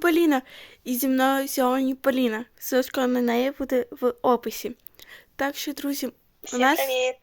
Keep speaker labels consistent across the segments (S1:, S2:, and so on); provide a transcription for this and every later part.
S1: Поліна. І зі мною сьогодні Поліна. Ссылочка на неї буде в описі. Так що, друзі, у нас
S2: привіт!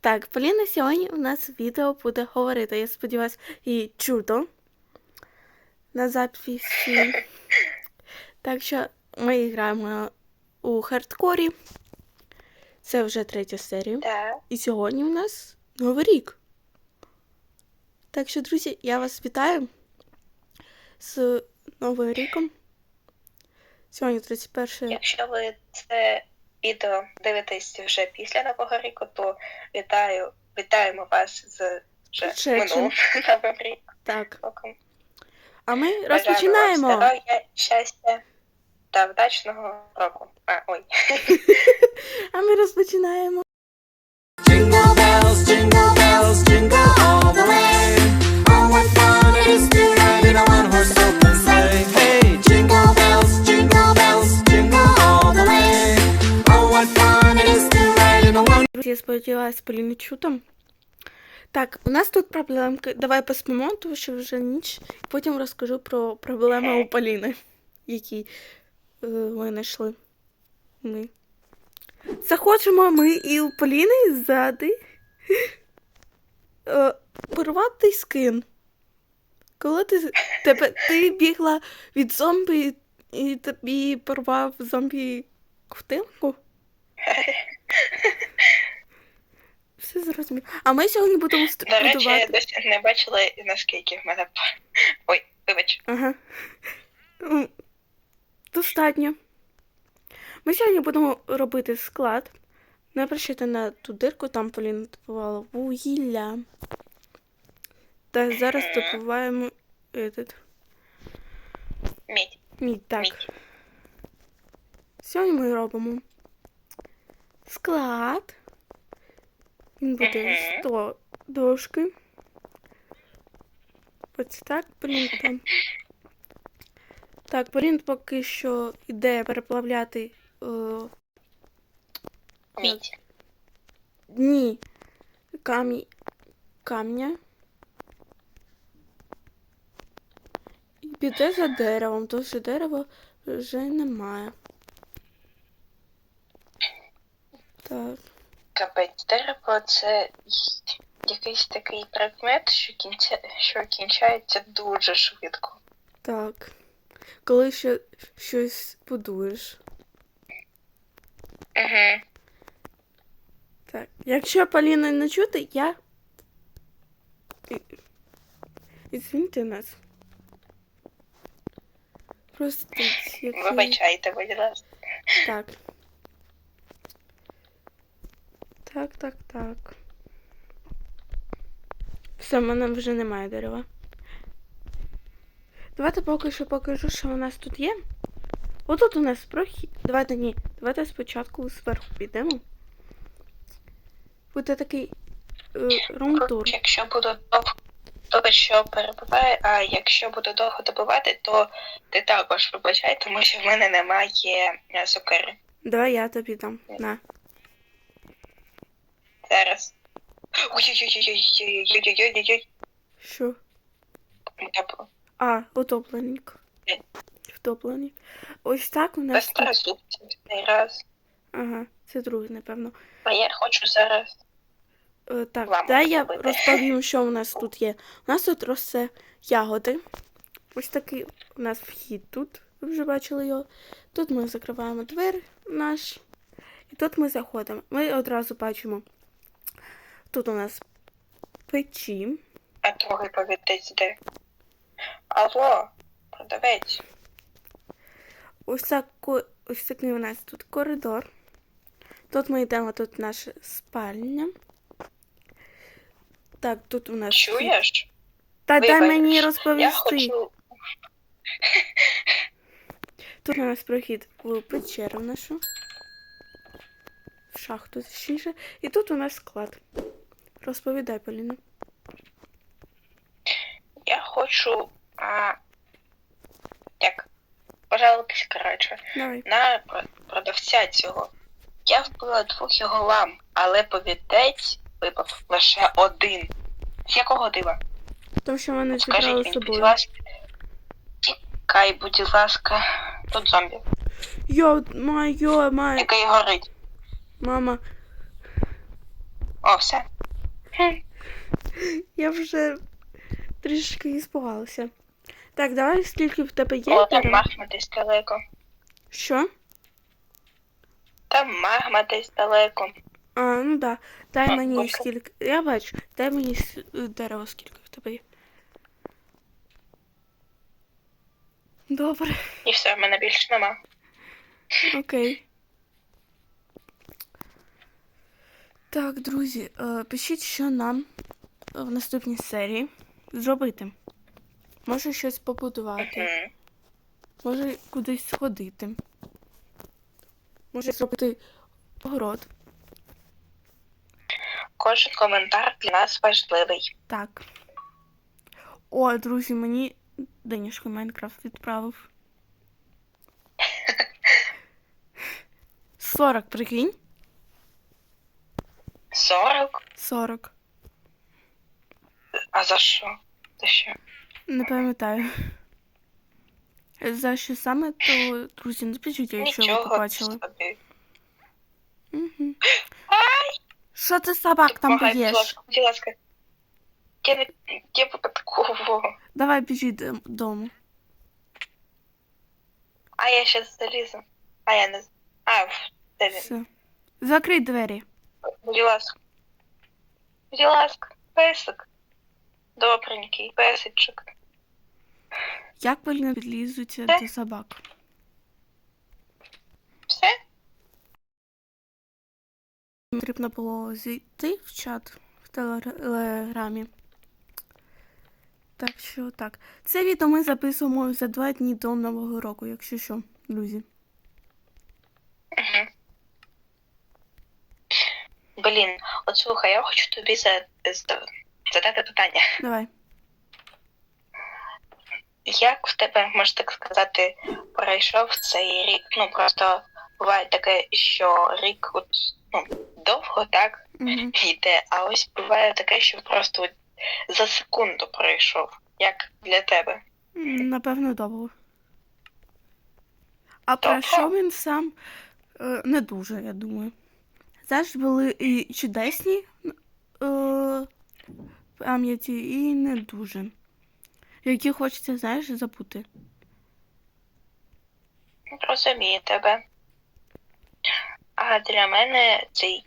S1: так, Поліна сьогодні у нас відео буде говорити. Я сподіваюся, її чудо на записі. Так що ми граємо у хардкорі. Це вже третя серія.
S2: Так,
S1: І сьогодні у нас Новий рік. Так що, друзі, я вас вітаю з Новим ріком. Сьогодні 31
S2: якщо ви це відео дивитесь вже після Нового року, то вітаю, вітаємо вас з вже минулим Новим
S1: Так.
S2: роком.
S1: А ми
S2: Бажаємо вам
S1: розпочинаємо.
S2: Здоров'я, щастя та вдачного року. А, ой.
S1: А ми розпочинаємо. Я сподіваюся, Поліни чутом. Так, у нас тут проблемки. Давай поспимо, тому що вже ніч. Потім розкажу про проблеми у Поліни, які е, ми знайшли. Ми. Заходимо ми і у Поліни ззади. Е, порватий скин. Коли ти, тебе, ти бігла від зомбі і тобі порвав зомбі ковтинку? Все зрозуміло. А ми сьогодні будемо
S2: До речі, я досі не бачила, наскільки в мене. Ой, вибач.
S1: Ага. Достатньо. Ми сьогодні будемо робити склад. Не прощайте на ту дирку, там Поліна добувала вугілля. Та зараз добуваємо этот,
S2: Мідь.
S1: мідь. Так.
S2: Мідь.
S1: Сьогодні ми робимо склад. Він буде
S2: Мгм.
S1: 100 дошки. Ось так, блін. Так, Полін поки що йде переплавляти е,
S2: Мідь.
S1: дні камінь, камня. І піде за деревом, тому що дерева вже немає. Так.
S2: Капець, дерево це якийсь такий предмет, що кінця... що кінчається дуже швидко.
S1: Так. Коли ще щось будуєш.
S2: Угу.
S1: Так. Якщо Поліна не чути, я. Ізвіньте нас. Просто який...
S2: Вибачайте, будь ласка.
S1: Так. Так, так, так. Все, в мене вже немає дерева. Давайте поки що покажу, що у нас тут є. Отут у нас прохід. Давайте ні. Давайте спочатку зверху підемо. Буде такий е, румтур.
S2: Якщо буду довго, то що перебуває, а якщо буду довго добувати, то ти також вибачай, тому що в мене немає е, сокири.
S1: Давай я тобі дам. На.
S2: Зараз. Ой-ой-ой-ой-ой-ой-ой-ой-ой-ой.
S1: Що?
S2: Я
S1: А, утопленник.
S2: Е.
S1: Втопленник. Ось так у нас.
S2: без переступців цей раз.
S1: Ага, це другий, напевно.
S2: А я хочу зараз.
S1: Е, так,
S2: Вам
S1: дай я
S2: зробити.
S1: розповім, що у нас тут є. У нас тут росте ягоди. Ось такий у нас вхід тут. Ви вже бачили його. Тут ми закриваємо двері наш. І тут ми заходимо. Ми одразу бачимо. Тут у нас печі.
S2: А другий повідець де. Алло, продавець.
S1: Ось, так, ось такий у нас тут коридор. Тут ми йдемо, тут наша спальня. Так, тут у нас.
S2: Чуєш?
S1: Та дай
S2: Вибач,
S1: мені
S2: Я
S1: розповісти.
S2: хочу.
S1: Тут у нас прохід в печеру нашу. В шахту, точніше. І тут у нас склад. Розповідай, Поліна.
S2: Я хочу. А... Як? Пожалуйтесь, коротше.
S1: Давай.
S2: на продавця цього. Я вбила двох його лам, але повідець випав лише один. З якого дива?
S1: Тому що
S2: Скажіть
S1: зібрали собою.
S2: будь ласка. Кай, будь ласка, тут зомбі,
S1: Йо, майо, май,
S2: який горить.
S1: мама,
S2: О, все.
S1: Я вже трішки іспугалася. Так, давай скільки в тебе є?
S2: О, там магма десь далеко.
S1: Що?
S2: Там магма десь далеко.
S1: А, ну да. Дай
S2: А,
S1: мені
S2: добре.
S1: скільки. Я бачу, дай мені с- дерево, скільки в тебе є. Добре,
S2: І все, в мене більше нема.
S1: окей. Так, друзі, е, пишіть, що нам в наступній серії зробити. Може щось побудувати, може кудись сходити. Може зробити огород.
S2: Кожен коментар для нас важливий.
S1: Так. О, друзі, мені Денішко Майнкрафт відправив. 40, прикинь?
S2: 40?
S1: 40.
S2: А за що? За що?
S1: Не пам'ятаю. За що саме, то, друзі, напишіть, якщо ви
S2: Нічого
S1: побачили.
S2: собі.
S1: Угу. Що це собак там
S2: Помагай, будь
S1: п'єш?
S2: ласка, будь ласка. Я не я випадково.
S1: Давай біжіть дом- дому.
S2: А я щас залізу. А я не з- А, в- де він?
S1: Все. Закрий двері.
S2: Будь ласка. Будь ласка, песик. Добренький, песичок.
S1: Як вони підлізуться
S2: Де?
S1: до собак?
S2: Все?
S1: Потрібно було зайти в чат в телеграмі. Так що так. Це відео ми записуємо за два дні до Нового року, якщо що, друзі.
S2: Угу. Блін, от слухай, я хочу тобі за... за- задати питання.
S1: Давай.
S2: Як в тебе, можна так сказати, пройшов цей рік? Ну просто буває таке, що рік от, ну, довго так
S1: Угу.
S2: йде, а ось буває таке, що просто от за секунду пройшов. Як для тебе?
S1: Напевно, довго. А
S2: Довго?
S1: пройшов він сам е, не дуже, я думаю. Знаєш, були і чудесні е, пам'яті, і не дуже. Які хочеться, знаєш, забути.
S2: Розумію тебе. А для мене цей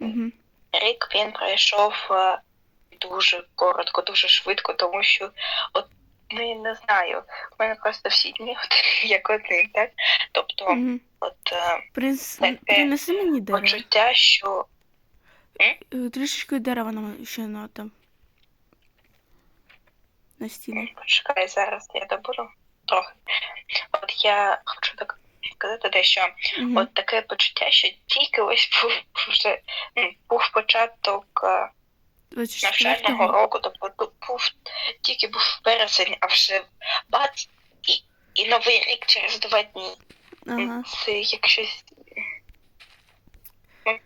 S1: Угу.
S2: рік він пройшов е, дуже коротко, дуже швидко, тому що от ну я не знаю, в мене просто всі дні от, як один, так? Тобто,
S1: Угу.
S2: от е,
S1: Принес,
S2: Таке
S1: принеси мені дерево.
S2: почуття, що
S1: Е, Трішечки дерева нам ще на там. На стіну.
S2: почекай зараз, я доберу трохи. От я хочу так сказати дещо.
S1: Угу.
S2: От таке почуття, що тільки ось був вже був початок е, навчального року, тобто був тільки був вересень, а вже бац, і, і новий рік через два дні.
S1: Ага.
S2: Це як щось. Ну,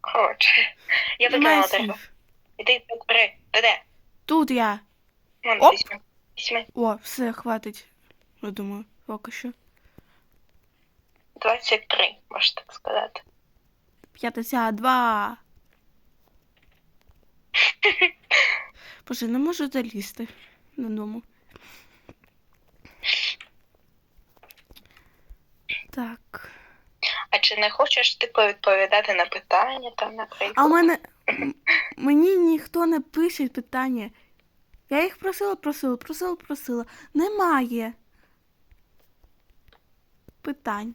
S2: Коротше, я дерево.
S1: слів.
S2: Іди бери, де де?
S1: Тут я.
S2: Вон,
S1: Оп.
S2: візьми. Візьми.
S1: О, все, хватить. Я думаю, поки що.
S2: 23, можна так сказати.
S1: 52. Боже, не можу залізти додому. Так.
S2: А чи не хочеш ти повідповідати на питання там, наприклад?
S1: А у мене. Мені ніхто не пише питання. Я їх просила, просила, просила, просила. Немає. Питань.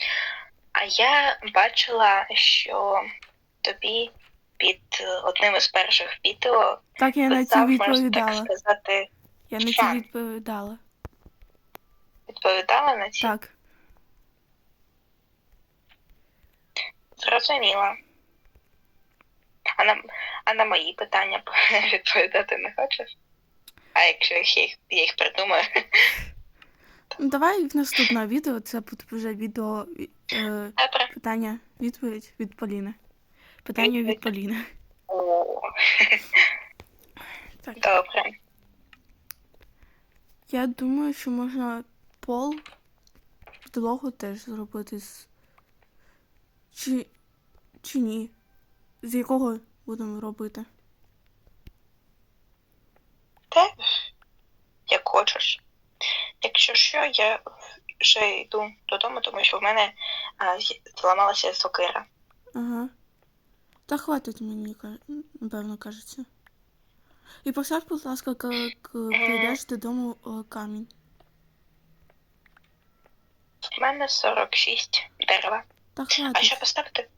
S2: А я бачила, що тобі під е, одним із перших відео
S1: Так я на
S2: писав, можна так сказати,
S1: Я на
S2: фан.
S1: відповідала.
S2: відповідала на ці.
S1: Так.
S2: Зрозуміла. А на, а на мої питання відповідати не хочеш? А якщо їх- я їх придумаю,
S1: Ну, давай в наступне відео це буде вже відео е, питання, відповідь від Поліни. Питання від Поліни.
S2: О,
S1: Так.
S2: добре.
S1: Я думаю, що можна пол підлогу теж зробити з. Чи. Чи ні? З якого будемо робити?
S2: Та як хочеш. Якщо що, я вже йду додому, тому що в мене а, зламалася сокира.
S1: Ага. Та хватить мені, напевно, кажеться. І постав, будь ласка, коли прийдеш додому камінь.
S2: В мене 46 дерева.
S1: Та
S2: А що поставити?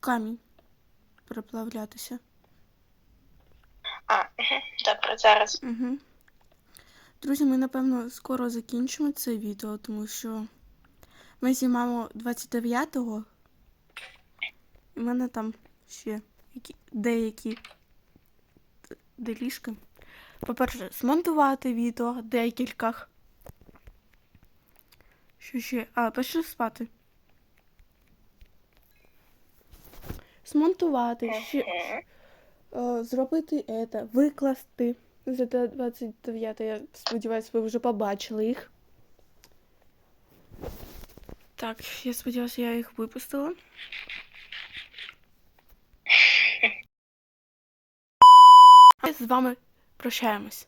S1: камінь переплавлятися.
S2: А, угу, добре, зараз.
S1: Угу. Друзі, ми напевно скоро закінчимо це відео, тому що ми знімаємо 29-го. І в мене там ще які, деякі делішки. По-перше, змонтувати відео декількох. Що ще? А, пішли спати. Змонтувати, ще,
S2: Мгм.
S1: Е, зробити це, викласти за 29, я сподіваюся, ви вже побачили їх. Так, я сподіваюся, я їх випустила. Ми з вами прощаємось.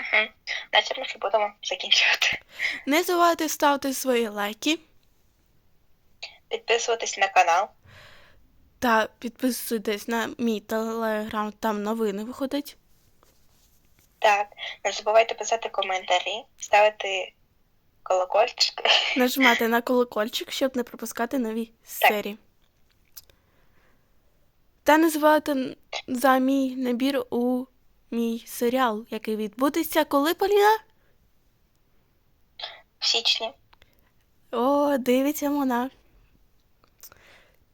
S2: Угу. На цьому ще будемо закінчувати.
S1: Не забувайте ставити свої лайки
S2: Підписуватись на канал.
S1: та підписуйтесь на мій телеграм, там новини виходять.
S2: Так, не забувайте писати коментарі, ставити колокольчик.
S1: Нажимати на колокольчик, щоб не пропускати нові серії. Та не забувайте н- за мій набір у мій серіал, який відбудеться коли Поліна?
S2: В січні.
S1: О, дивиться вона.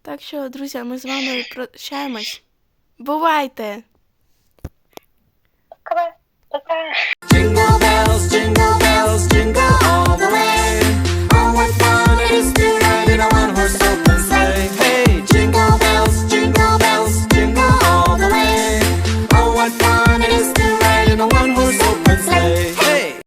S1: Так що, друзі, ми з вами прощаємось. Бувайте!
S2: Пока. Пока.